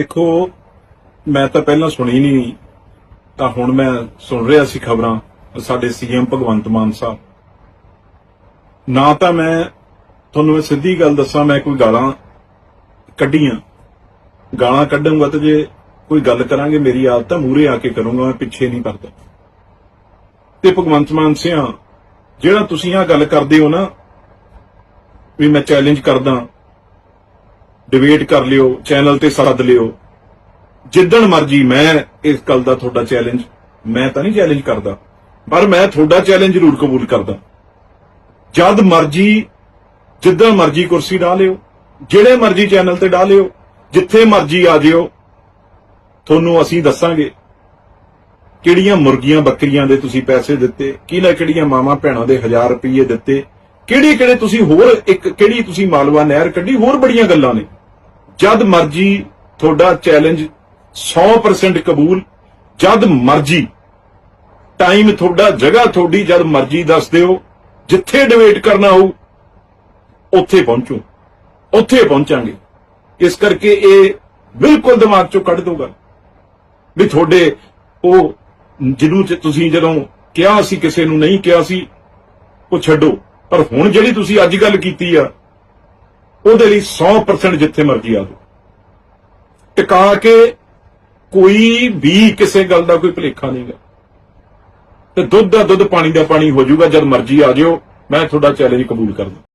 ਦੇਖੋ, ਮੈਂ ਤਾਂ ਪਹਿਲਾਂ ਸੁਣੀ ਨਹੀਂ ਤਾਂ ਹੁਣ ਮੈਂ ਸੁਣ ਰਿਹਾ ਸੀ ਖਬਰਾਂ ਸਾਡੇ ਸੀਐਮ ਭਗਵੰਤ ਮਾਨ ਸਾਹਿਬ। ਨਾ ਤਾਂ ਮੈਂ ਤੁਹਾਨੂੰ ਇਹ ਸਿੱਧੀ ਗੱਲ ਦੱਸਾਂ, ਮੈਂ ਕੋਈ ਗਾਲਾਂ ਕੱਢੀਆਂ। ਗਾਲਾਂ ਕੱਢੂੰਗਾ ਤੇ ਜੇ ਕੋਈ ਗੱਲ ਕਰਾਂਗੇ, ਮੇਰੀ ਆਦਤ ਤਾਂ ਮੂਰੇ ਆ ਕੇ ਕਰੂੰਗਾ, ਮੈਂ ਪਿੱਛੇ ਨਹੀਂ ਕਰਦਾ ਤੇ ਭਗਵੰਤ ਮਾਨ ਸਿਆ, ਜਿਹੜਾ ਤੁਸੀਂ ਆ ਗੱਲ ਕਰਦੇ ਹੋ ਨਾ, ਵੀ ਮੈਂ ਚੈਲੰਜ ਕਰਦਾ ਡਿਬੇਟ ਕਰ ਲਿਓ ਚੈਨਲ ਤੇ ਸੱਦ ਲਿਓ। ਜਿੱਦਣ ਮਰਜ਼ੀ ਮੈਂ ਇਸ ਗੱਲ ਦਾ ਤੁਹਾਡਾ ਚੈਲੰਜ ਮੈਂ ਤਾਂ ਨਹੀਂ ਚੈਲੰਜ ਕਰਦਾ, ਪਰ ਮੈਂ ਤੁਹਾਡਾ ਚੈਲੰਜ ਜ਼ਰੂਰ ਕਬੂਲ ਕਰਦਾ। ਜਦ ਮਰਜ਼ੀ ਜਿੱਦਾਂ ਮਰਜ਼ੀ ਕੁਰਸੀ ਢਾ ਲਿਓ, ਜਿਹੜੇ ਮਰਜ਼ੀ ਚੈਨਲ ਤੇ ਢਾ ਲਿਓ, ਜਿੱਥੇ ਮਰਜ਼ੀ ਆ ਜਿਓ, ਤੁਹਾਨੂੰ ਅਸੀਂ ਦੱਸਾਂਗੇ ਕਿਹੜੀਆਂ ਮੁਰਗੀਆਂ ਬੱਕਰੀਆਂ ਦੇ ਤੁਸੀਂ ਪੈਸੇ ਦਿੱਤੇ, ਕਿਹਨਾਂ ਕਿਹੜੀਆਂ ਮਾਵਾਂ ਭੈਣਾਂ ਦੇ ਹਜ਼ਾਰ ਰੁਪਏ ਦਿੱਤੇ ਕਿਹੜੇ ਕਿਹੜੇ ਤੁਸੀਂ ਹੋਰ ਇੱਕ, ਕਿਹੜੀ ਤੁਸੀਂ ਮਾਲਵਾ ਨਹਿਰ ਕੱਢੀ, ਹੋਰ ਬੜੀਆਂ ਗੱਲਾਂ ਨੇ। ਜਦ ਮਰਜ਼ੀ ਤੁਹਾਡਾ ਚੈਲੰਜ 100% ਕਬੂਲ, ਜਦ ਮਰਜ਼ੀ ਟਾਈਮ ਤੁਹਾਡਾ, ਜਗ੍ਹਾ ਤੁਹਾਡੀ ਜਦ ਮਰਜ਼ੀ ਦੱਸ ਦਿਓ, ਜਿੱਥੇ ਡਿਬੇਟ ਕਰਨਾ ਹੋਊ, ਉੱਥੇ ਪਹੁੰਚੋ, ਉੱਥੇ ਪਹੁੰਚਾਂਗੇ। ਇਸ ਕਰਕੇ ਇਹ ਬਿਲਕੁਲ ਦਿਮਾਗ ਚੋਂ ਕੱਢ ਦੋਗਾ ਵੀ ਤੁਹਾਡੇ ਉਹ ਜਿਹਨੂੰ ਤੁਸੀਂ ਜਦੋਂ ਕਿਹਾ ਸੀ, ਕਿਸੇ ਨੂੰ ਨਹੀਂ ਕਿਹਾ ਸੀ, ਉਹ ਛੱਡੋ। ਪਰ ਹੁਣ ਜਿਹੜੀ ਤੁਸੀਂ ਅੱਜ ਗੱਲ ਕੀਤੀ ਆ ਉਹਦੇ ਲਈ 100% ਜਿੱਥੇ ਮਰਜ਼ੀ ਆ ਜਾਓ। ਟਿਕਾ ਕੇ ਕੋਈ ਵੀ ਕਿਸੇ ਗੱਲ ਦਾ ਕੋਈ ਭੁਲੇਖਾ ਨਹੀਂਗਾ ਤੇ ਦੁੱਧ ਦਾ ਦੁੱਧ ਪਾਣੀ ਦਾ ਪਾਣੀ ਹੋ ਜਾਊਗਾ, ਜਦ ਮਰਜ਼ੀ ਆ ਜਿਓ ਮੈਂ ਤੁਹਾਡਾ ਚੈਲੰਜ ਕਬੂਲ ਕਰਦਾ।